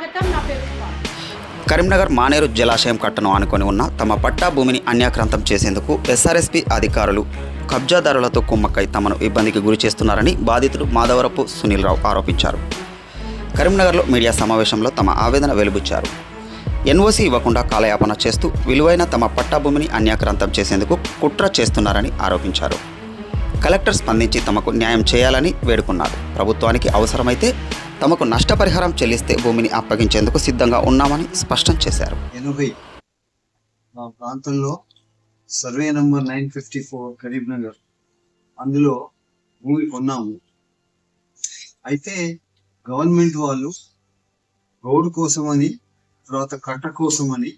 స్వాగతం. నా పేరు కరీంనగర్ మానేరు జలాశయం కట్టను ఆనుకొని ఉన్న తమ పట్టా భూమిని అన్యాక్రాంతం చేసేందుకు ఎస్ఆర్ఎస్పీ అధికారులు కబ్జాదారులతో కుమ్మక్కై తమను ఇబ్బందికి గురి చేస్తున్నారని బాధితుడు మాధవరపు సునీల్ రావు ఆరోపించారు. కరీంనగర్లో మీడియా సమావేశంలో తమ ఆవేదన వెలుబుచ్చారు. ఎన్ఓసీ ఇవ్వకుండా కాలయాపన చేస్తూ విలువైన తమ పట్టా భూమిని అన్యాక్రాంతం చేసేందుకు కుట్ర చేస్తున్నారని ఆరోపించారు. కలెక్టర్ స్పందించి తమకు న్యాయం చేయాలని వేడుకున్నారు. ప్రభుత్వానికి అవసరమైతే తమకు నష్టపరిహారం చెల్లిస్తే భూమిని అప్పగించేందుకు సిద్ధంగా ఉన్నామని స్పష్టం చేశారు. ఎనభై మా ప్రాంతంలో survey number nine fifty four Karimnagar అందులో భూమి కొన్నాము. అయితే గవర్నమెంట్ వాళ్ళు రోడ్డు కోసమని తర్వాత కట్ట కోసమని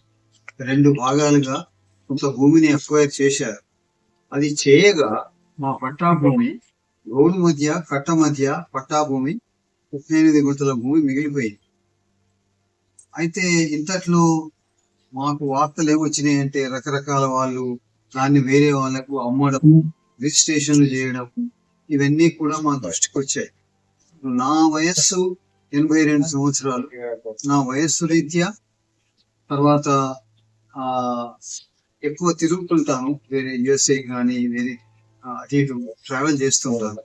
రెండు భాగాలుగా కొంత భూమిని అక్వైర్ చేశారు. అది చేయగా మా పట్టా భూమి రోడ్డు మధ్య కట్ట మధ్య పట్టా భూమి ముప్పై ఎనిమిది గుంటల భూమి మిగిలిపోయింది. అయితే ఇంతట్లో మాకు వార్తలు ఏమొచ్చినాయంటే రకరకాల వాళ్ళు దాన్ని వేరే వాళ్ళకు అమ్మడం రిజిస్ట్రేషన్లు చేయడం ఇవన్నీ కూడా మా దృష్టికి వచ్చాయి. నా వయస్సు ఎనభై రెండు సంవత్సరాలు. నా వయస్సు రీత్యా తర్వాత ఆ ఎక్కువ తిరుగుతుంటాను. వేరే యుఎస్ఏ కానీ వేరే అటు ఇటు ట్రావెల్ చేస్తుంటాను.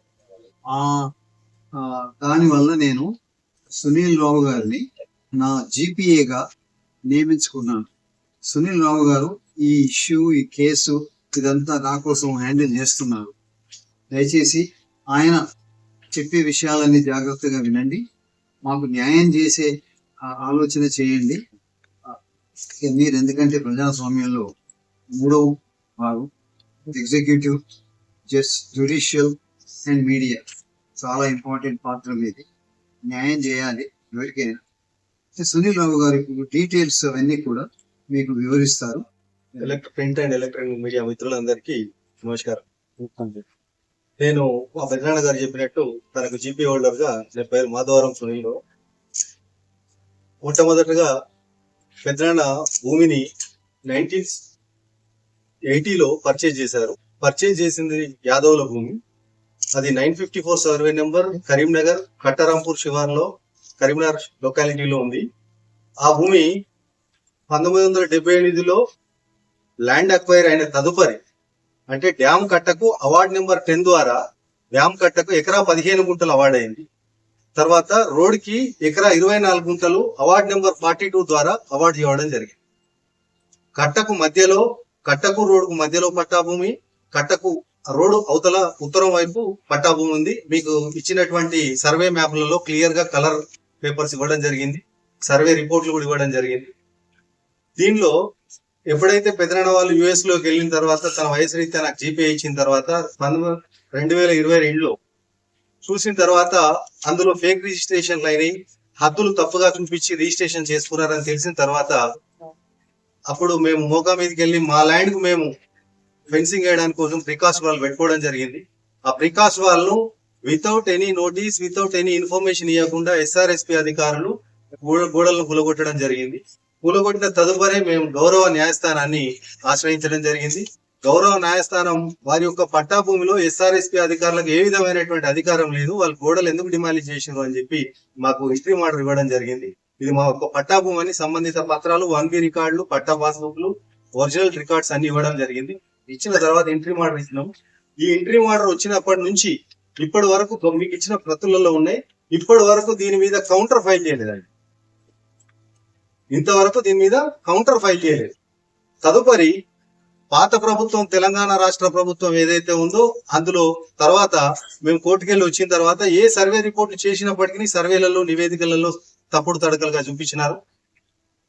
ఆ, దానివల్ల నేను సునీల్ రావు గారిని నా జీపీఏగా నియమించుకున్నాను. సునీల్ రావు గారు ఈ ఇష్యూ ఈ కేసు ఇదంతా నా కోసం హ్యాండిల్ చేస్తున్నారు. దయచేసి ఆయన చెప్పే విషయాలన్నీ జాగ్రత్తగా వినండి. మాకు న్యాయం చేసే ఆలోచన చేయండి. మీరు ఎందుకంటే ప్రజాస్వామ్యంలో మూడవ వారు executive just judicial and media. చాలా ఇంపార్టెంట్ పాత్ర మీది. న్యాయం చేయాలి. ఎవరికైనా. అయితే సునీల్ రావు గారి డీటెయిల్స్ అవన్నీ కూడా మీకు వివరిస్తారు. Electric print and electronic media మిత్రులందరికీ నమస్కారం. నేను మా పెద్దనాన్న గారు చెప్పినట్టు తనకు జీపీ హోల్డర్గా నా పేరు మాధవరం సునీల్. మొట్టమొదటగా పెద్దనాన్న భూమిని నైన్టీన్ ఎయిటీలో పర్చేజ్ చేశారు. పర్చేజ్ చేసింది యాదవుల భూమి. అది nine fifty four survey number Karimnagar Kattarampur శివార్లో Karimnagar లొకాలిటీలో ఉంది. ఆ భూమి పంతొమ్మిది వందల డెబ్బై ఎనిమిదిలో ల్యాండ్ అక్వైర్ అయిన తదుపరి అంటే డ్యామ్ కట్టకు అవార్డ్ నెంబర్ టెన్ ద్వారా డ్యామ్ కట్టకు ఎకరా పదిహేను గుంటలు అవార్డ్ అయింది. తర్వాత రోడ్కి ఎకరా ఇరవై నాలుగు గుంటలు అవార్డ్ నెంబర్ ఫార్టీ టూ ద్వారా అవార్డు ఇవ్వడం జరిగింది. కట్టకు మధ్యలో కట్టకు రోడ్డుకు మధ్యలో పట్టా భూమి కట్టకు రోడ్డు అవతల ఉత్తరం వైపు పట్టాభూమి ఉంది. మీకు ఇచ్చినటువంటి సర్వే మ్యాప్లలో క్లియర్గా కలర్ పేపర్స్ ఇవ్వడం జరిగింది. సర్వే రిపోర్ట్లు కూడా ఇవ్వడం జరిగింది. దీనిలో ఎప్పుడైతే పెదనాన్న వాళ్ళు యుఎస్లోకి వెళ్ళిన తర్వాత తన వయసు రీత్యా నాకు జీపే ఇచ్చిన తర్వాత రెండు వేల ఇరవై రెండులో చూసిన తర్వాత అందులో ఫేక్ రిజిస్ట్రేషన్లు అయినాయి. హద్దులు తప్పుగా చూపించి రిజిస్ట్రేషన్ చేసుకున్నారని తెలిసిన తర్వాత అప్పుడు మేము మోకా మీదకి వెళ్ళి మా ల్యాండ్కు మేము ఫెన్సింగ్ వేయడానికి కోసం ప్రికాస్ వాళ్ళు పెట్టుకోవడం జరిగింది. ఆ ప్రికాస్ వాళ్ళను without any notice without any information ఇవ్వకుండా ఎస్ఆర్ఎస్పి అధికారులు గోడలను కూలగొట్టడం జరిగింది. కూలగొట్టిన తదుపరి మేము గౌరవ న్యాయస్థానాన్ని ఆశ్రయించడం జరిగింది. గౌరవ న్యాయస్థానం వారి యొక్క పట్టా భూమిలో ఎస్ఆర్ఎస్పి అధికారులకు ఏ విధమైనటువంటి అధికారం లేదు. వాళ్ళు గోడలు ఎందుకు డిమాలిష్ చేసారు అని చెప్పి మాకు హిస్టరీ ఆర్డర్ ఇవ్వడం జరిగింది. ఇది మా యొక్క పట్టా భూమి అని సంబంధిత పత్రాలు వన్ బి రికార్డులు పట్టా పాస్బుక్లు ఒరిజినల్ రికార్డ్స్ అన్ని ఇవ్వడం జరిగింది. ఇచ్చిన తర్వాత ఎంట్రీ మార్డర్ ఇచ్చినాం ఈ ఎంట్రీ మార్డర్ వచ్చినప్పటి నుంచి ఇప్పటి వరకు మీకు ఇచ్చిన ప్రతులలో ఉన్నాయి. ఇప్పటి వరకు దీని మీద కౌంటర్ ఫైల్ చేయలేదండి. ఇంతవరకు దీని మీద కౌంటర్ ఫైల్ చేయలేదు. తదుపరి పాత ప్రభుత్వం తెలంగాణ రాష్ట్ర ప్రభుత్వం ఏదైతే ఉందో అందులో తర్వాత మేము కోర్టుకెళ్ళి వచ్చిన తర్వాత ఏ సర్వే రిపోర్ట్లు చేసినప్పటికీ సర్వేలలో నివేదికలలో తప్పుడు తడకలుగా చూపించినారు.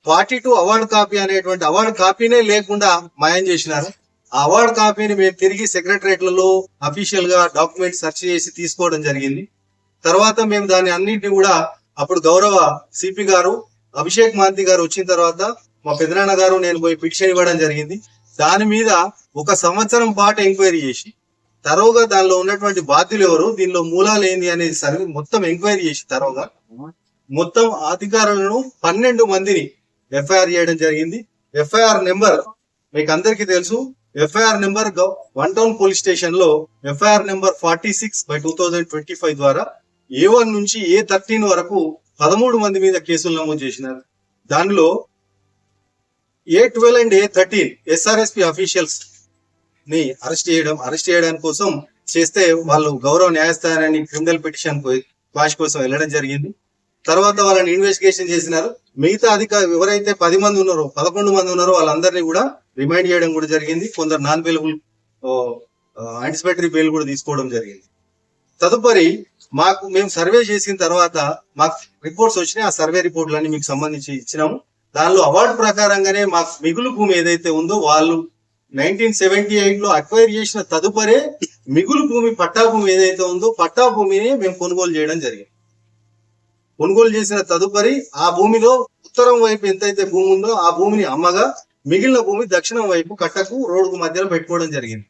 ఫార్టీ టూ అవార్డు కాపీ అనేటువంటి అవార్డు కాపీనే లేకుండా మాయం చేసినారు. అవార్డు కాపీని మేము తిరిగి సెక్రటరేట్లలో అఫీషియల్గా డాక్యుమెంట్ సెర్చ్ చేసి తీసుకోవడం జరిగింది. తర్వాత మేము దాన్ని అన్నింటినీ కూడా అప్పుడు గౌరవ సిపి గారు అభిషేక్ మాంతి గారు వచ్చిన తర్వాత మా పెదనాన్న గారు నేను పోయి పిటిషన్ ఇవ్వడం జరిగింది. దాని మీద ఒక సంవత్సరం పాటు ఎంక్వైరీ చేసి తరోగా దానిలో ఉన్నటువంటి బాధ్యులు ఎవరు దీనిలో మూలాలు ఏంది అనేది సర్వే మొత్తం ఎంక్వైరీ చేసి తరోగా మొత్తం అధికారులను పన్నెండు మందిని ఎఫ్ఐఆర్ చేయడం జరిగింది. ఎఫ్ఐఆర్ నెంబర్ మీకు అందరికీ తెలుసు. FIR number one town police స్టేషన్లో FIR number forty six by two thousand twenty five ద్వారా ఏ వన్ నుంచి ఏ థర్టీన్ వరకు పదమూడు మంది మీద కేసులు నమోదు చేసినారు. దానిలో A twelve and A thirteen SRSP అఫీషియల్స్ని arrest చేయడం అరెస్ట్ చేయడానికి కోసం చేస్తే వాళ్ళు గౌరవ న్యాయస్థానాన్ని క్రిమినల్ పిటిషన్ క్వాష్ కోసం వెళ్ళడం జరిగింది. తర్వాత వాళ్ళని ఇన్వెస్టిగేషన్ చేసినారు. మిగతా అధిక ఎవరైతే పది మంది ఉన్నారో పదకొండు మంది ఉన్నారో వాళ్ళందరినీ కూడా రిమైండ్ చేయడం కూడా జరిగింది. కొందరు నాన్ బెయిలబుల్ యాంటిసిపేటరీ బెయిల్ కూడా తీసుకోవడం జరిగింది. తదుపరి మాకు మేము సర్వే చేసిన తర్వాత మాకు రిపోర్ట్స్ వచ్చినాయి. ఆ సర్వే రిపోర్ట్లన్నీ మీకు సంబంధించి ఇచ్చినాము. దానిలో అవార్డు ప్రకారంగానే మాకు మిగులు భూమి ఏదైతే ఉందో వాళ్ళు నైన్టీన్ సెవెంటీ ఎయిట్లో అక్వైర్ చేసిన తదుపరే మిగులు భూమి పట్టా భూమి ఏదైతే ఉందో పట్టా భూమిని మేము కొనుగోలు చేయడం జరిగింది. కొనుగోలు చేసిన తదుపరి ఆ భూమిలో ఉత్తరం వైపు ఎంతైతే భూమి ఉందో ఆ భూమిని అమ్మగా మిగిలిన భూమి దక్షిణం వైపు కట్టకు రోడ్డుకు మధ్యలో పెట్టుకోవడం జరిగింది.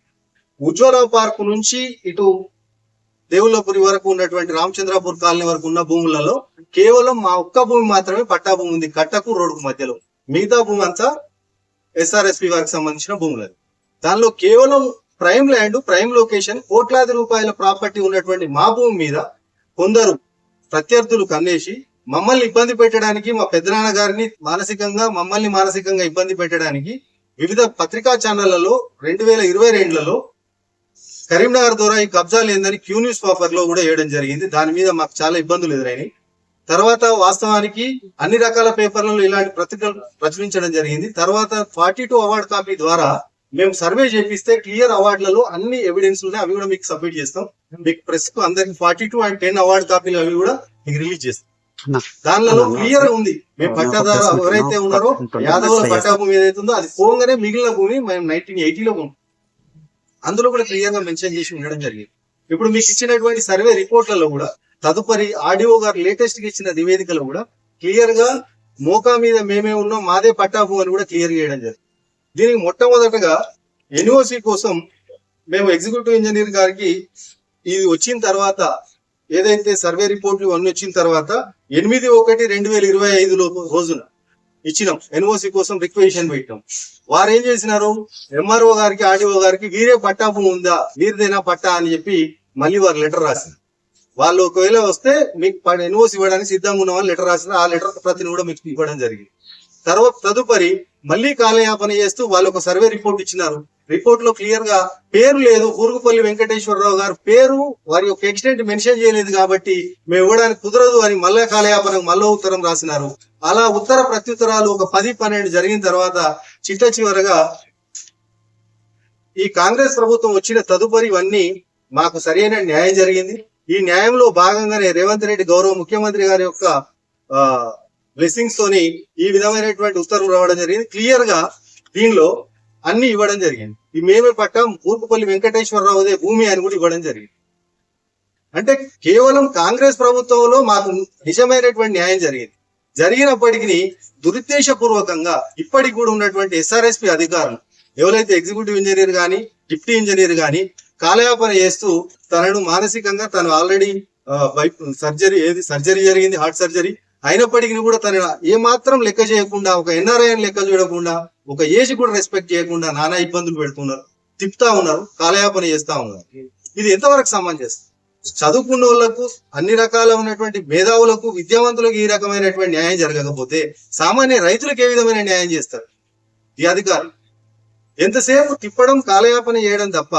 ఉజ్వల పార్క్ నుంచి ఇటు దేవుళ్ళపురి వరకు ఉన్నటువంటి రామచంద్రపూర్ కాలనీ వరకు ఉన్న భూములలో కేవలం మా ఒక్క భూమి మాత్రమే పట్టా భూమి ఉంది. కట్టకు రోడ్డుకు మధ్యలో. మిగతా భూమి అంతా ఎస్ఆర్ఎస్పి వారికి సంబంధించిన భూములు దానిలో కేవలం ప్రైమ్ ల్యాండ్ ప్రైమ్ లొకేషన్ కోట్లాది రూపాయల ప్రాపర్టీ ఉన్నటువంటి మా భూమి మీద కొందరు ప్రత్యర్థులు కన్నేసి మమ్మల్ని ఇబ్బంది పెట్టడానికి మా పెద్దనాన్న గారిని మానసికంగా మమ్మల్ని మానసికంగా ఇబ్బంది పెట్టడానికి వివిధ పత్రికా ఛానళ్ళలో రెండు వేల ఇరవై రెండులలో కరీంనగర్ ద్వారా ఈ కబ్జా లేదని క్యూ న్యూస్ పేపర్లో కూడా వేయడం జరిగింది. దాని మీద మాకు చాలా ఇబ్బందులు ఎదురైనాయి. తర్వాత వాస్తవానికి అన్ని రకాల పేపర్లలో ఇలాంటి పత్రికలు ప్రచురించడం జరిగింది. తర్వాత ఫార్టీ టూ అవార్డ్ కాపీ ద్వారా మేము సర్వే చేపిస్తే క్లియర్ అవార్డులలో అన్ని ఎవిడెన్స్ ఉన్నాయి అవి కూడా మీకు సబ్మిట్ చేస్తాం. మీకు ప్రెస్కు అందరికి forty two and ten award కాపీలు అవి కూడా మీకు రిలీజ్ చేస్తాం. దానిలో క్లియర్ ఉంది. మేము పట్టాదారు ఎవరైతే ఉన్నారో యాదవుల పట్టా భూమి ఏదైతే ఉందో అది పోగానే మిగిలిన భూమి మేము నైన్టీన్ ఎయిటీలో కొన్నాం. అందులో కూడా క్లియర్గా మెన్షన్ చేసి ఉండడం జరిగింది. ఇప్పుడు మీకు ఇచ్చినటువంటి సర్వే రిపోర్ట్లలో కూడా తదుపరి ఆడియో గారు లేటెస్ట్గా ఇచ్చిన నివేదికలో కూడా క్లియర్గా మోకా మీద మేమే ఉన్నాం మాదే పట్టా భూమి అని కూడా క్లియర్ చేయడం జరిగింది. దీనికి మొట్టమొదటగా ఎన్ఓసి కోసం మేము ఎగ్జిక్యూటివ్ ఇంజనీర్ గారికి ఇది వచ్చిన తర్వాత ఏదైతే సర్వే రిపోర్ట్లు అన్ని వచ్చిన తర్వాత ఎనిమిది ఒకటి రెండు వేల ఇరవై ఐదు రోజున ఇచ్చినాం ఎన్ఓసి కోసం రిక్వెషన్ పెట్టాం. వారు ఏం చేసినారు? ఎంఆర్ఓ గారికి ఆర్డీఓ గారికి వీరే పట్టా ఉందా? వీరిదైనా పట్టా అని చెప్పి మళ్ళీ వారు లెటర్ రాసింది వాళ్ళు ఒకవేళ వస్తే మీకు ఎన్ఓసి ఇవ్వడానికి సిద్ధంగా ఉన్న వాళ్ళు లెటర్ రాసిన ఆ లెటర్ ప్రతిని కూడా మీకు ఇవ్వడం జరిగింది. తర్వాత తదుపరి మళ్ళీ కాలయాపన చేస్తూ వాళ్ళు ఒక సర్వే రిపోర్ట్ ఇచ్చినారు. రిపోర్ట్లో క్లియర్గా పేరు లేదు. ఊరుగుపల్లి వెంకటేశ్వరరావు గారు పేరు వారి యొక్క ఎక్స్టెంట్ మెన్షన్ చేయలేదు కాబట్టి మేము ఇవ్వడానికి కుదరదు అని మళ్ళా కాలయాపనకు మళ్ళా ఉత్తరం రాసినారు. అలా ఉత్తర ప్రత్యుత్తరాలు ఒక పది పన్నెండు జరిగిన తర్వాత చిట్ట చివరగా ఈ కాంగ్రెస్ ప్రభుత్వం వచ్చిన తదుపరి ఇవన్నీ మాకు సరైన న్యాయం జరిగింది. ఈ న్యాయంలో భాగంగానే రేవంత్ రెడ్డి గౌరవ ముఖ్యమంత్రి గారి యొక్క బ్లెస్సింగ్స్ తోని ఈ విధమైనటువంటి ఉత్తర్వులు రావడం జరిగింది. క్లియర్గా దీనిలో అన్ని ఇవ్వడం జరిగింది. ఈ మేమే పట్టాం ఊర్పుపల్లి వెంకటేశ్వరరావుదే భూమి అని కూడా ఇవ్వడం జరిగింది. అంటే కేవలం కాంగ్రెస్ ప్రభుత్వంలో మాకు నిజమైనటువంటి న్యాయం జరిగింది. జరిగినప్పటికీ దురుద్దేశపూర్వకంగా ఇప్పటికి కూడా ఉన్నటువంటి ఎస్ఆర్ఎస్పి అధికారులు ఎవరైతే ఎగ్జిక్యూటివ్ ఇంజనీర్ కానీ డిప్టీ ఇంజనీర్ కానీ కాలయాపన చేస్తూ తనను మానసికంగా తను ఆల్రెడీ సర్జరీ ఏది సర్జరీ జరిగింది హార్ట్ సర్జరీ అయినప్పటికీ కూడా తన ఏ మాత్రం లెక్క చేయకుండా ఒక ఎన్ఆర్ఐని లెక్క చూడకుండా ఒక ఏజ్ కూడా రెస్పెక్ట్ చేయకుండా నానా ఇబ్బందులు పెడుతున్నారు తిప్పుతా ఉన్నారు కాలయాపన చేస్తా ఉన్నారు. ఇది ఎంతవరకు సమంజసం? చదువుకున్న వాళ్ళకు అన్ని రకాల ఉన్నటువంటి మేధావులకు విద్యావంతులకు ఈ రకమైనటువంటి న్యాయం జరగకపోతే సామాన్య రైతులకు ఏ విధమైన న్యాయం చేస్తారు? ఈ అధికారులు ఎంతసేపు తిప్పడం కాలయాపన చేయడం తప్ప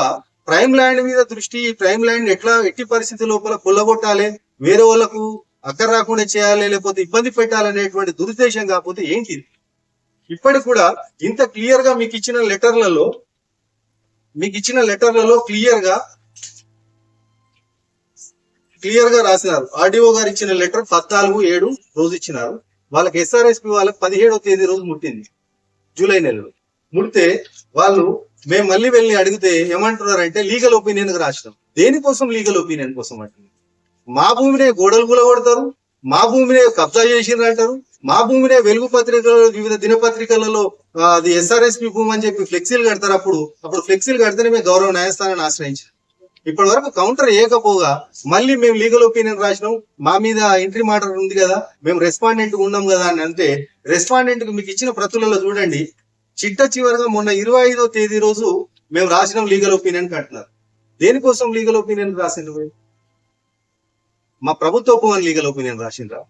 ప్రైమ్ ల్యాండ్ మీద దృష్టి ప్రైమ్ ల్యాండ్ ఎట్లా ఎట్టి పరిస్థితి లోపల కొల్లగొట్టాలి? వేరే వాళ్ళకు అక్కడ రాకుండా చేయాలి లేకపోతే ఇబ్బంది పెట్టాలనేటువంటి దురుద్దేశం కాకపోతే ఏంటిది ఇప్పటికి కూడా ఇంత క్లియర్గా మీకు ఇచ్చిన లెటర్లలో మీకు ఇచ్చిన లెటర్లలో క్లియర్గా క్లియర్గా రాసినారు. ఆర్డీఓ గారు ఇచ్చిన లెటర్ పద్నాలుగు ఏడు రోజు ఇచ్చినారు. వాళ్ళకి ఎస్ఆర్ఎస్పి వాళ్ళకి పదిహేడవ తేదీ రోజు ముట్టింది. జూలై నెలలో. ముడితే వాళ్ళు మేము మళ్ళీ వెళ్ళి అడిగితే ఏమంటున్నారంటే లీగల్ ఒపీనియన్ రాసినాం. దేనికోసం లీగల్ ఒపీనియన్ కోసం అంటున్నారు? మా భూమినే గోడలు కూలగొడతారు మా భూమినే కబ్జా చేసిర్రు అంటారు మా భూమినే వెలుగు పత్రికలలో వివిధ దినపత్రికలలో అది ఎస్ఆర్ఎస్పి భూమి అని చెప్పి ఫ్లెక్సీలు కడతారు. అప్పుడు అప్పుడు ఫ్లెక్సీలు కడితేనే మేము గౌరవ న్యాయస్థానాన్ని ఆశ్రయించాం. ఇప్పటి వరకు కౌంటర్ ఏకపోగా మళ్ళీ మేము లీగల్ ఒపీనియన్ రాసినాం. మా మీద ఎంట్రీ మాటర్ ఉంది కదా మేము రెస్పాండెంట్ ఉన్నాం కదా అని అంటే రెస్పాండెంట్కు మీకు ఇచ్చిన ప్రతులలో చూడండి చిట్ట చివరిగా మొన్న ఇరవై ఐదో తేదీ రోజు మేము రాసినాం లీగల్ ఒపీనియన్ కట్టినారు దేనికోసం లీగల్ ఒపీనియన్ రాసిండు మేము మా ప్రభుత్వ భూమని లీగల్ ఒపీనియన్ రాసిండ్రా.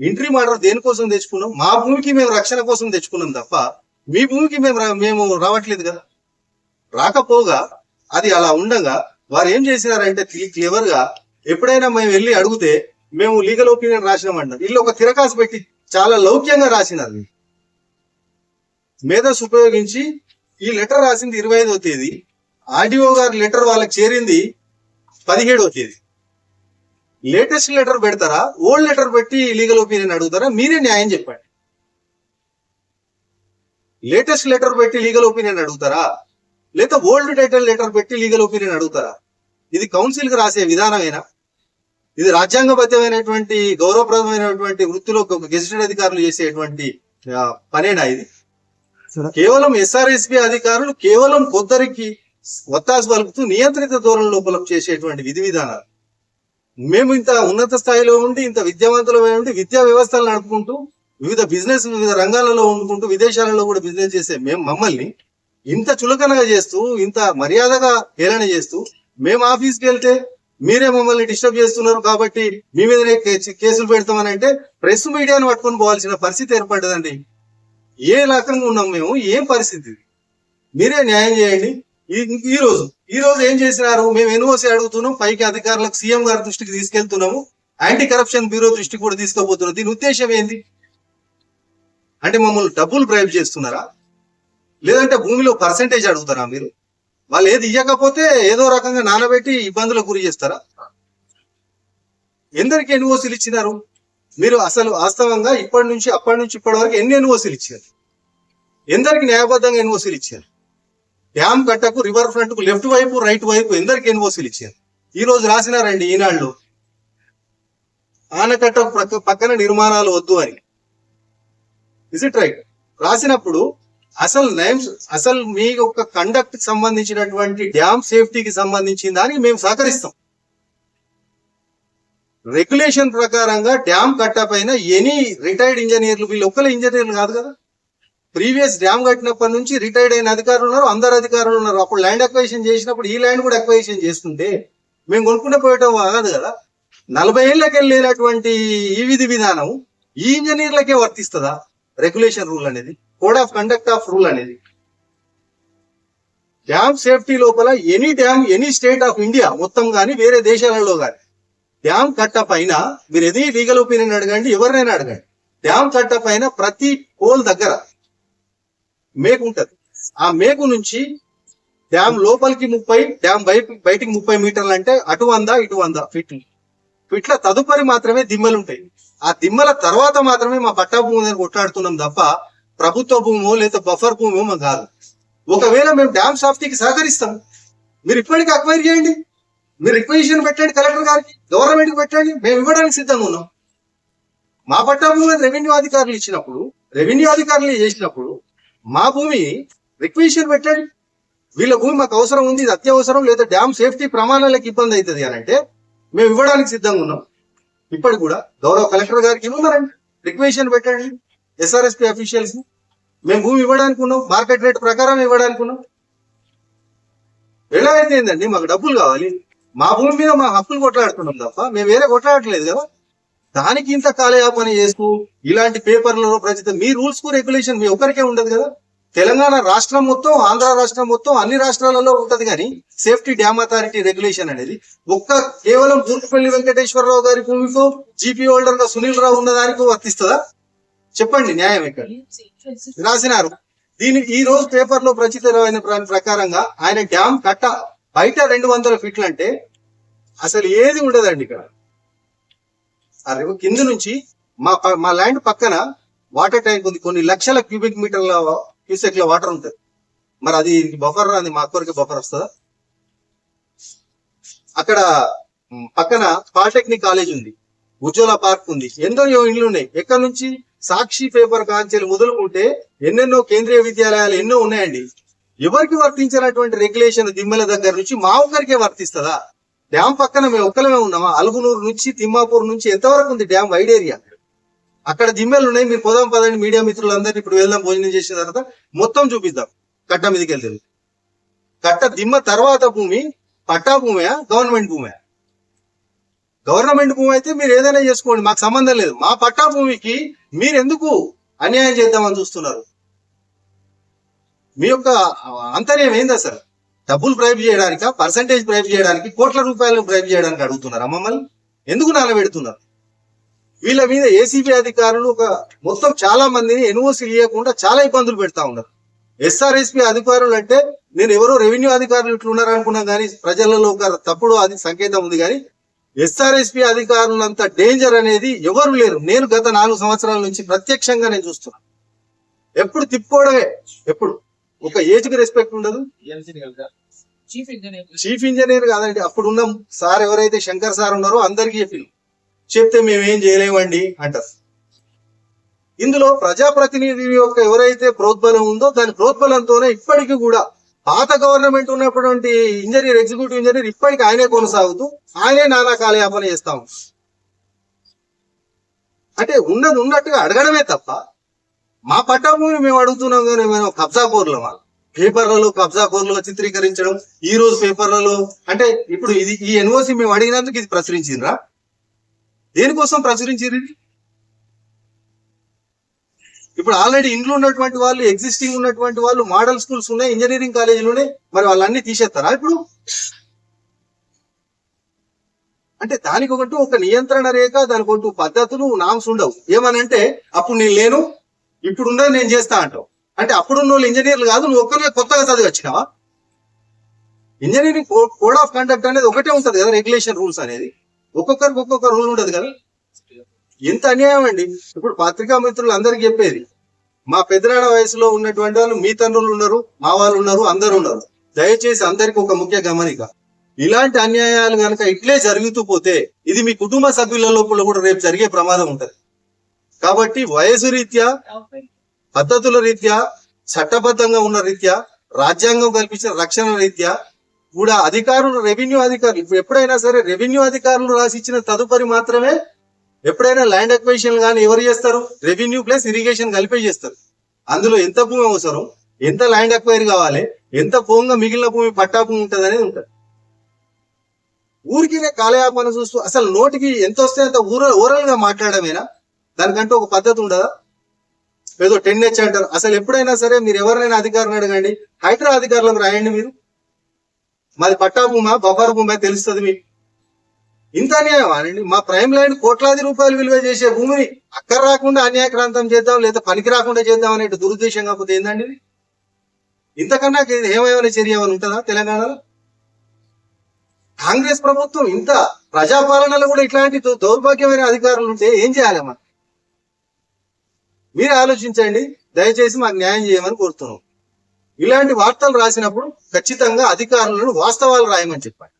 ఎంట్రీ మాటర్ దేనికోసం తెచ్చుకున్నాం? మా భూమికి మేము రక్షణ కోసం తెచ్చుకున్నాం తప్ప మీ భూమికి మేము రా- మేము రావట్లేదు కదా. రాకపోగా అది అలా ఉండగా వారు ఏం చేసినారంటే క్లియర్గా ఎప్పుడైనా మేము వెళ్ళి అడిగితే మేము లీగల్ ఒపీనియన్ రాసినామంటారు వీళ్ళు ఒక తిరకాసు పెట్టి చాలా లౌక్యంగా రాసినారు మేధస్ ఉపయోగించి ఈ లెటర్ రాసింది ఇరవై ఐదో తేదీ. ఆర్డీఓ గారి లెటర్ వాళ్ళకి చేరింది పదిహేడవ తేదీ. లేటెస్ట్ లెటర్ పెడతారా? ఓల్డ్ లెటర్ పెట్టి లీగల్ ఒపీనియన్ అడుగుతారా? మీరే న్యాయం చెప్పండి. లేటెస్ట్ లెటర్ పెట్టి లీగల్ ఒపీనియన్ అడుగుతారా? లేదా ఓల్డ్ టైటిల్ లెటర్ పెట్టి లీగల్ ఒపీనియన్ అడుగుతారా? ఇది కౌన్సిల్కి రాసే విధానమేనా? ఇది రాజ్యాంగబద్ధమైనటువంటి గౌరవప్రదమైనటువంటి వృత్తిలో గెజిటెడ్ అధికారులు చేసేటువంటి పనేనా ఇది? కేవలం ఎస్ఆర్ఎస్పి అధికారులు కేవలం కొందరికి ఒత్తాసు పలుకుతూ నియంత్రిత ధోరణి లోపల చేసేటువంటి విధి విధానాలు. మేము ఇంత ఉన్నత స్థాయిలో ఉండి ఇంత విద్యావంతులమై ఉండి విద్యా వ్యవస్థలు నడుపుకుంటూ వివిధ బిజినెస్ వివిధ రంగాలలో ఉండుకుంటూ విదేశాలలో కూడా బిజినెస్ చేసే మేము మమ్మల్ని ఇంత చులకనగా చేస్తూ ఇంత మర్యాదగా హేళన చేస్తూ మేము ఆఫీస్కి వెళ్తే మీరే మమ్మల్ని డిస్టర్బ్ చేస్తున్నారు కాబట్టి మీ మీదనే కేసులు పెడతామని అంటే ప్రెస్ మీడియాను పట్టుకొని పోవాల్సిన పరిస్థితి ఏర్పడ్డదండి. ఏ రకంగా ఉన్నాం మేము ఏం పరిస్థితి? మీరే న్యాయం చేయండి. ఈ- రోజు ఈ రోజు ఏం చేసినారు? మేము ఎన్ఓసి అడుగుతున్నాం పైకి అధికారులకు సీఎం గారి దృష్టికి తీసుకెళ్తున్నాము యాంటీ కరప్షన్ బ్యూరో దృష్టికి కూడా తీసుకోబోతున్నాం దీని ఉద్దేశం ఏంది? అంటే మమ్మల్ని డబ్బులు బ్రైబ్ చేస్తున్నారా? లేదంటే భూమిలో పర్సంటేజ్ అడుగుతారా మీరు? వాళ్ళు ఏది ఇవ్వకపోతే ఏదో రకంగా నానబెట్టి ఇబ్బందులకు గురి చేస్తారా? ఎందరికి ఎన్ఓసీలు ఇచ్చినారు? మీరు అసలు వాస్తవంగా ఇప్పటి నుంచి అప్పటి నుంచి ఇప్పటి వరకు ఎన్ని ఎన్ఓసీలు ఇచ్చారు? ఎందరికి న్యాయబద్ధంగా ఎన్ఓసీలు ఇచ్చారు? డ్యామ్ కట్టకు రివర్ ఫ్రంట్కు లెఫ్ట్ వైపు రైట్ వైపు ఎందరికి ఎన్ఓసీలు ఇచ్చారు. ఈ రోజు రాసినారండి ఈనాళ్ళు. ఆనకట్ట పక్కన నిర్మాణాలు వద్దు అని. ఇస్ ఇట్ రైట్ రాసినప్పుడు అసలు నేమ్స్ అసలు మీ యొక్క కండక్ట్ సంబంధించినటువంటి డ్యామ్ సేఫ్టీకి సంబంధించిన దానికి మేము సహకరిస్తాం. రెగ్యులేషన్ ప్రకారంగా డ్యామ్ కట్ట పైన ఎనీ రిటైర్డ్ ఇంజనీర్లు వీళ్ళు ఒక్కలే ఇంజనీర్లు కాదు కదా. ప్రీవియస్ డ్యామ్ కట్టినప్పటి నుంచి రిటైర్డ్ అయిన అధికారులు ఉన్నారు అందరు అధికారులు ఉన్నారు. అప్పుడు ల్యాండ్ అక్వైషన్ చేసినప్పుడు ఈ ల్యాండ్ కూడా అక్వైషన్ చేస్తుంటే మేము కొనుక్కుంటే పోయటం కాదు కదా. నలభై ఏళ్ళకి లేనటువంటి ఈ విధి విధానం ఈ ఇంజనీర్లకే వర్తిస్తుందా? రెగ్యులేషన్ రూల్ అనేది code of conduct of rule అనేది. డ్యామ్ సేఫ్టీ లోపల any dam any state of India మొత్తం కానీ వేరే దేశాలలో కానీ డ్యామ్ కట్ట పైన మీరు ఎది లీగల్ ఒపీనియన్ అడగండి ఎవరినైనా అడగండి. డ్యామ్ కట్ట పైన ప్రతి పోల్ దగ్గర మేకు ఉంటది ఆ మేకు నుంచి డ్యామ్ లోపలికి ముప్పై డ్యామ్ బయట బయటికి ముప్పై మీటర్లు అంటే అటు వంద ఇటు వంద ఫిట్. ఫిట్ల తదుపరి మాత్రమే దిమ్మలు ఉంటాయి. ఆ దిమ్మల తర్వాత మాత్రమే మా పట్టా భూమి మీద కొట్లాడుతున్నాం తప్ప ప్రభుత్వ భూమో లేదా బఫర్ భూమో మాకు కాదు. ఒకవేళ మేము డ్యామ్ సాఫ్టీకి సహకరిస్తాం. మీరు ఇప్పటికీ అక్వైర్ చేయండి. మీరు రిక్వజిషన్ పెట్టండి కలెక్టర్ గారికి గవర్నమెంట్కి పెట్టండి. మేము ఇవ్వడానికి సిద్ధంగా ఉన్నాం. మా పట్టా భూమి రెవెన్యూ అధికారులు ఇచ్చినప్పుడు రెవెన్యూ అధికారులు చేసినప్పుడు మా భూమి రిక్వెషన్ పెట్టండి. వీళ్ళ భూమి మాకు అవసరం ఉంది ఇది అత్యవసరం లేదా డ్యామ్ సేఫ్టీ ప్రమాణాలకు ఇబ్బంది అవుతుంది అని అంటే మేము ఇవ్వడానికి సిద్ధంగా ఉన్నాం. ఇప్పటికి కూడా గౌరవ కలెక్టర్ గారికి ఇవ్వమనండి. రిక్వెషన్ పెట్టండి. ఎస్ఆర్ఎస్పి అఫీషియల్స్ మేము భూమి ఇవ్వడానికి ఉన్నాం మార్కెట్ రేట్ ప్రకారం ఇవ్వడానికి ఉన్నాం. ఎలా అయితే మాకు డబ్బులు కావాలి మా భూమి మీద మా హక్కులు కొట్లాడుతున్నాం తప్ప మేము వేరే కొట్లాడట్లేదు కదా. దానికి ఇంత కాలయాపన చేస్తూ ఇలాంటి పేపర్లలో ప్రచిత మీ రూల్స్కు రెగ్యులేషన్ మీ ఒక్కరికే ఉండదు కదా? తెలంగాణ రాష్ట్రం మొత్తం ఆంధ్ర రాష్ట్రం మొత్తం అన్ని రాష్ట్రాలలో ఉంటది కానీ సేఫ్టీ డ్యామ్ అథారిటీ రెగ్యులేషన్ అనేది ఒక్క కేవలం తూర్పుపల్లి వెంకటేశ్వరరావు గారి భూమికో జీపీ హోల్డర్గా సునీల్ రావు ఉన్న దానికి వర్తిస్తుందా? చెప్పండి న్యాయం ఎక్కడ? రాసినారు. దీని ఈ రోజు పేపర్లో ప్రచితమైన ప్రకారంగా ఆయన డ్యామ్ కట్ట బయట రెండు వందల ఫీట్లు అంటే అసలు ఏది ఉండదండి ఇక్కడ? ఆ కింద నుంచి మా ప- మా ల్యాండ్ పక్కన వాటర్ ట్యాంక్ ఉంది. కొన్ని లక్షల క్యూబిక్ మీటర్ల క్యూసెక్ల వాటర్ ఉంటుంది. మరి అది బఫర్ అది మా కొరకు బఫర్ వస్తుందా? అక్కడ పక్కన పాలిటెక్నిక్ కాలేజ్ ఉంది. ఉజ్వల పార్క్ ఉంది. ఎన్నో ఇండ్లు ఉన్నాయి. ఎక్కడి నుంచి? సాక్షి పేపర్ కాంచెలు మొదలుకుంటే ఎన్నెన్నో కేంద్రీయ విద్యాలయాలు ఎన్నో ఉన్నాయండి. ఎవరికి వర్తించినటువంటి రెగ్యులేషన్ దిమ్మల దగ్గర నుంచి మా ఒక్కరికే వర్తిస్తుందా? డ్యామ్ పక్కన మేము ఒక్కలమే ఉన్నామా? అలుగునూరు నుంచి తిమ్మాపూర్ నుంచి ఎంతవరకు ఉంది డ్యామ్ వైడ్ ఏరియా. అక్కడ జిమ్మెలు ఉన్నాయి. మీరు పోదాం పదండి. మీడియా మిత్రులందరినీ ఇప్పుడు వెళ్దాం భోజనం చేసిన తర్వాత మొత్తం చూపిద్దాం. కట్ట మీదకి వెళ్తే కట్ట దిమ్మ తర్వాత భూమి పట్టా భూమియా? గవర్నమెంట్ భూమియా? గవర్నమెంట్ భూమి అయితే మీరు ఏదైనా చేసుకోండి. మాకు సంబంధం లేదు. మా పట్టా భూమికి మీరు ఎందుకు అన్యాయం చేద్దామని చూస్తున్నారు? మీ యొక్క అంతర్యం ఏందా సార్? డబ్బులు బ్రైబ్ చేయడానిక? పర్సంటేజ్ బ్రైబ్ చేయడానికి? కోట్ల రూపాయలు బ్రైబ్ చేయడానికి అడుగుతున్నారు మమ్మల్ని? ఎందుకు నానబెడుతున్నారు? వీళ్ళ మీద ఏసీబీ అధికారులు ఒక మొత్తం చాలా మందిని ఎన్ఓసి ఇవ్వకుండా చాలా ఇబ్బందులు పెడతా ఉన్నారు. ఎస్ఆర్ఎస్పి అధికారులు అంటే నేను ఎవరో రెవెన్యూ అధికారులు ఇట్లు ఉన్నారు కానీ ప్రజలలో ఒక తప్పుడు అది సంకేతం ఉంది కానీ ఎస్ఆర్ఎస్పి అధికారులంత డేంజర్ అనేది ఎవరు లేరు. నేను గత నాలుగు సంవత్సరాల నుంచి ప్రత్యక్షంగా నేను చూస్తున్నాను ఎప్పుడు తిప్పుకోవడమే. ఎప్పుడు ఒక ఏజ్కి రెస్పెక్ట్ ఉండదు చీఫ్ ఇంజనీర్ కాదండి అప్పుడు ఉన్న సార్ ఎవరైతే శంకర్ సార్ ఉన్నారో అందరికీ చెప్పి చెప్తే మేమేం చేయలేమండి అంటారు. ఇందులో ప్రజాప్రతినిధి యొక్క ఎవరైతే ప్రోద్బలం ఉందో దాని ప్రోద్బలంతోనే ఇప్పటికీ కూడా పాత గవర్నమెంట్ ఉన్నటువంటి ఇంజనీర్ ఎగ్జిక్యూటివ్ ఇంజనీర్ ఇప్పటికీ ఆయనే కొనసాగుతూ ఆయనే నానా కాలయాపన చేస్తాం అంటే ఉన్నది ఉన్నట్టుగా అడగడమే తప్ప మా పట్టాభూమిని మేము అడుగుతున్నాం కానీ మేము కబ్జా కోర్లమా పేపర్లలో కబ్జా చిత్రీకరించడం ఈ రోజు పేపర్లలో అంటే ఇప్పుడు ఇది ఈ ఎన్ఓసి మేము అడిగినందుకు ఇది ప్రచురించిండ్రా? దేనికోసం ప్రచురించింది ఇప్పుడు ఆల్రెడీ ఇంట్లో ఉన్నటువంటి వాళ్ళు ఎగ్జిస్టింగ్ ఉన్నటువంటి వాళ్ళు మోడల్ స్కూల్స్ ఉన్నాయి ఇంజనీరింగ్ కాలేజీలు ఉన్నాయి మరి వాళ్ళన్ని తీసేస్తారా ఇప్పుడు? అంటే దానికి ఒకటి ఒక నియంత్రణ రేఖ దానికి ఒకటి పద్ధతులు నామ్స్ ఉండవు. ఏమనంటే అప్పుడు నేను లేను ఇప్పుడు ఉన్నది నేను చేస్తా అంటావు. అంటే అప్పుడున్న వాళ్ళు ఇంజనీర్లు కాదు నువ్వు ఒక్కరిగా కొత్తగా చదివి వచ్చినావా ఇంజనీరింగ్ కోడ్ ఆఫ్ కండక్ట్ అనేది ఒకటే ఉంటుంది కదా రెగ్యులేషన్ రూల్స్ అనేది. ఒక్కొక్కరికి ఒక్కొక్క రూల్ ఉండదు కదా. ఎంత అన్యాయం అండి. ఇప్పుడు పత్రికా మిత్రులు అందరికి చెప్పేది మా పెద్దనాడ వయసులో ఉన్నటువంటి వాళ్ళు మీ తండ్రులు ఉన్నారు మా వాళ్ళు ఉన్నారు అందరు ఉన్నారు. దయచేసి అందరికి ఒక ముఖ్య గమనిక. ఇలాంటి అన్యాయాలు కనుక ఇట్లే జరుగుతూ పోతే ఇది మీ కుటుంబ సభ్యుల లోపల కూడా రేపు జరిగే ప్రమాదం ఉంటుంది. కాబట్టి వయసు రీత్యా పద్ధతుల రీత్యా చట్టబద్ధంగా ఉన్న రీత్యా రాజ్యాంగం కల్పించిన రక్షణ రీత్యా కూడా అధికారులు రెవెన్యూ అధికారులు ఇప్పుడు ఎప్పుడైనా సరే రెవెన్యూ అధికారులు రాసిచ్చిన తదుపరి మాత్రమే ఎప్పుడైనా ల్యాండ్ అక్వేషన్ కానీ ఎవరు చేస్తారు? రెవెన్యూ ప్లస్ ఇరిగేషన్ కలిపే చేస్తారు. అందులో ఎంత భూమి అవసరం? ఎంత ల్యాండ్ అక్వైర్ కావాలి? ఎంత భూమిగా మిగిలిన భూమి పట్టా భూమి ఉంటుంది అనేది ఉంటుంది. ఊరికి కాలయాపన చూస్తూ అసలు నోటికి ఎంత వస్తే అంత ఊర ఓరల్గా మాట్లాడమేనా దానికంటూ ఒక పద్ధతి ఉండదా? ఏదో టెన్ హెచ్ అంటారు. అసలు ఎప్పుడైనా సరే మీరు ఎవరినైనా అధికారిని అడగండి. హైడ్రా అధికారులను రాయండి మీరు. మాది పట్టా భూమా బఫర్ భూమా తెలుస్తుంది మీకు. ఇంత అన్యాయం అనండి మా ప్రైమ్ ల్యాండ్ కోట్లాది రూపాయలు విలువ చేసే భూమిని అక్కడ రాకుండా అన్యాయక్రాంతం చేద్దాం లేదా పనికి రాకుండా చేద్దాం అనే దురుద్దేశం కాకపోతే ఏందండి ఇంతకన్నా ఏమైనా చర్య ఏమైనా ఉంటుందా తెలంగాణలో? కాంగ్రెస్ ప్రభుత్వం ఇంత ప్రజాపాలనలో కూడా ఇట్లాంటి దౌర్భాగ్యమైన అధికారులు ఉంటే ఏం చేయాలి మనం మీరు ఆలోచించండి దయచేసి మాకు న్యాయం చేయమని కోరుతున్నాం. ఇలాంటి వార్తలు రాసినప్పుడు ఖచ్చితంగా అధికారులను వాస్తవాలు రాయమని చెప్పండి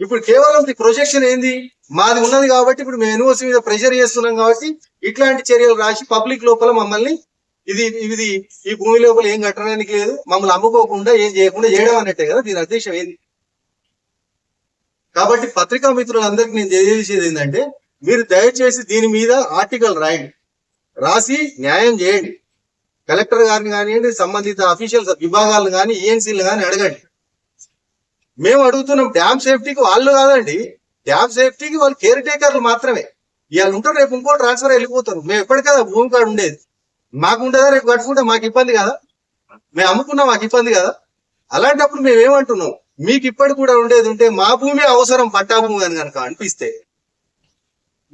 ఇప్పుడు కేవలం ది ప్రొజెక్షన్ ఏంది? మాది ఉన్నది కాబట్టి ఇప్పుడు మేము యూనివర్సిటీ మీద ప్రెషర్ చేస్తున్నాం కాబట్టి ఇట్లాంటి చర్యలు రాసి పబ్లిక్ లోపల మమ్మల్ని ఇది ఇది ఈ భూమి లోపల ఏం కట్టడానికి లేదు మమ్మల్ని అమ్ముకోకుండా ఏం చేయకుండా చేయడం అన్నట్టే కదా దీని ఉద్దేశం ఏంది? కాబట్టి పత్రికా మిత్రులందరికీ నేను తెలియజేసేది ఏంటంటే మీరు దయచేసి దీని మీద ఆర్టికల్ రాయండి. రాసి న్యాయం చేయండి. కలెక్టర్ గారిని కానివ్వండి సంబంధిత అఫీషియల్స్ విభాగాలను కానీ ఈఎన్సీలు కానీ అడగండి. మేము అడుగుతున్నాం డ్యామ్ సేఫ్టీకి వాళ్ళు కాదండి. డ్యామ్ సేఫ్టీకి వాళ్ళు కేర్ టేకర్లు మాత్రమే. ఇవాళ ఉంటారు రేపు ఇంకో ట్రాన్స్ఫర్ వెళ్ళిపోతారు. మేము ఎప్పటికదా భూమి కాడ ఉండేది. మాకు ఉండేదా రేపు కట్టుకుంటే మాకు ఇబ్బంది కదా? మేము అమ్ముకున్నా మాకు ఇబ్బంది కదా? అలాంటప్పుడు మేము ఏమంటున్నాం? మీకు ఇప్పటికి కూడా ఉండేది ఉంటే మా భూమి అవసరం పట్టా భూమి అని కనుక అనిపిస్తే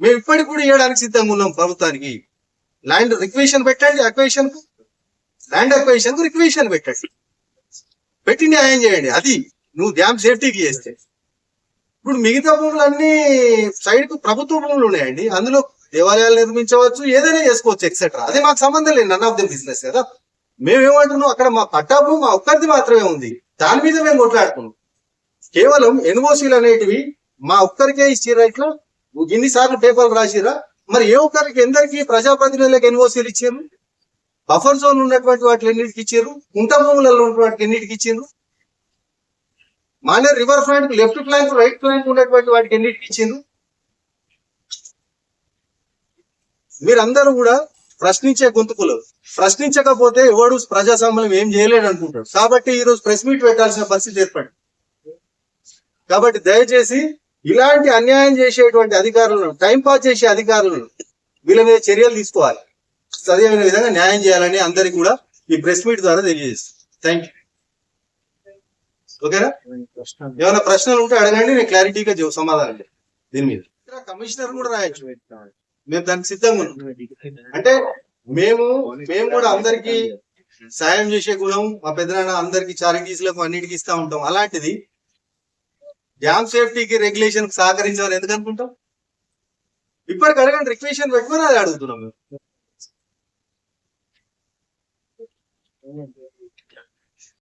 మేము ఇప్పటికి కూడా ఇవ్వడానికి సిద్ధంగా ఉన్నాం ప్రభుత్వానికి. ల్యాండ్ రిక్వేషన్ పెట్టండి అక్వేషన్కు. ల్యాండ్ అక్వేషన్కు రిక్వేషన్ పెట్టండి. పెట్టి న్యాయం చేయండి? అది నువ్వు డ్యామ్ సేఫ్టీకి చేస్తే. ఇప్పుడు మిగతా భూములు అన్ని సైడ్కు ప్రభుత్వ భూములు ఉన్నాయండి. అందులో దేవాలయాలు నిర్మించవచ్చు ఏదైనా చేసుకోవచ్చు ఎక్సెట్రా అది మాకు సంబంధం లేదు నన్ ఆఫ్ ది బిజినెస్ కదా. మేమేమంటున్నాం అక్కడ మా పట్టా భూమి మా ఒక్కరిది మాత్రమే ఉంది. దాని మీద మేము కొట్లాడుకున్నాం కేవలం ఎన్ఓసీలు అనేటివి మా ఒక్కరికే ఇచ్చిరా ఇట్లా? ఇన్నిసార్లు పేపర్లు రాసిరా మరి ఏ ఒక్కరికి ఎందరికి ప్రజాప్రతినిధులకు ఎన్ఓసీలు ఇచ్చారు? బఫర్ జోన్ ఉన్నటువంటి వాటికి ఎన్నిటికి ఇచ్చారు? కుంట భూములలో ఉన్నటువంటి ఎన్నిటికి ఇచ్చారు? Manair river front left flank right flank ఉన్నటువంటి వాటికి ఎన్నిటికి ఇచ్చిండ్రు మీరందరూ కూడా ప్రశ్నించే గొంతుకులు. ప్రశ్నించకపోతే ఎవడు ప్రజాస్వామ్యం ఏం చేయలేడు అనుకుంటాడు. కాబట్టి ఈరోజు ప్రెస్ మీట్ పెట్టాల్సిన పరిస్థితి ఏర్పడింది. కాబట్టి దయచేసి ఇలాంటి అన్యాయం చేసేటువంటి అధికారులను టైం పాస్ చేసే అధికారులను వీళ్ళ మీద చర్యలు తీసుకోవాలి. సరైన విధంగా న్యాయం చేయాలని అందరికి కూడా ఈ ప్రెస్ మీట్ ద్వారా తెలియజేస్తాను థ్యాంక్ యూ ఓకేనా? ఏమైనా ప్రశ్నలు ఉంటే అడగండి నేను క్లారిటీగా సమాధానం దీని మీద. కమిషనర్ కూడా రాయొచ్చు. మేము దానికి సిద్ధంగా ఉన్నాం. అంటే మేము మేము కూడా అందరికి సాయం చేసే గుణం మా పెద్దనాన్న అందరికి చారిటీస్లకు అన్నిటికీ ఇస్తా ఉంటాం. అలాంటిది డ్యామ్ సేఫ్టీకి రెగ్యులేషన్ సహకరించాలని ఎందుకు అనుకుంటాం ఇప్పటికి అడగండి రిక్వెషన్ పెట్టుకుని అది అడుగుతున్నాం మేము.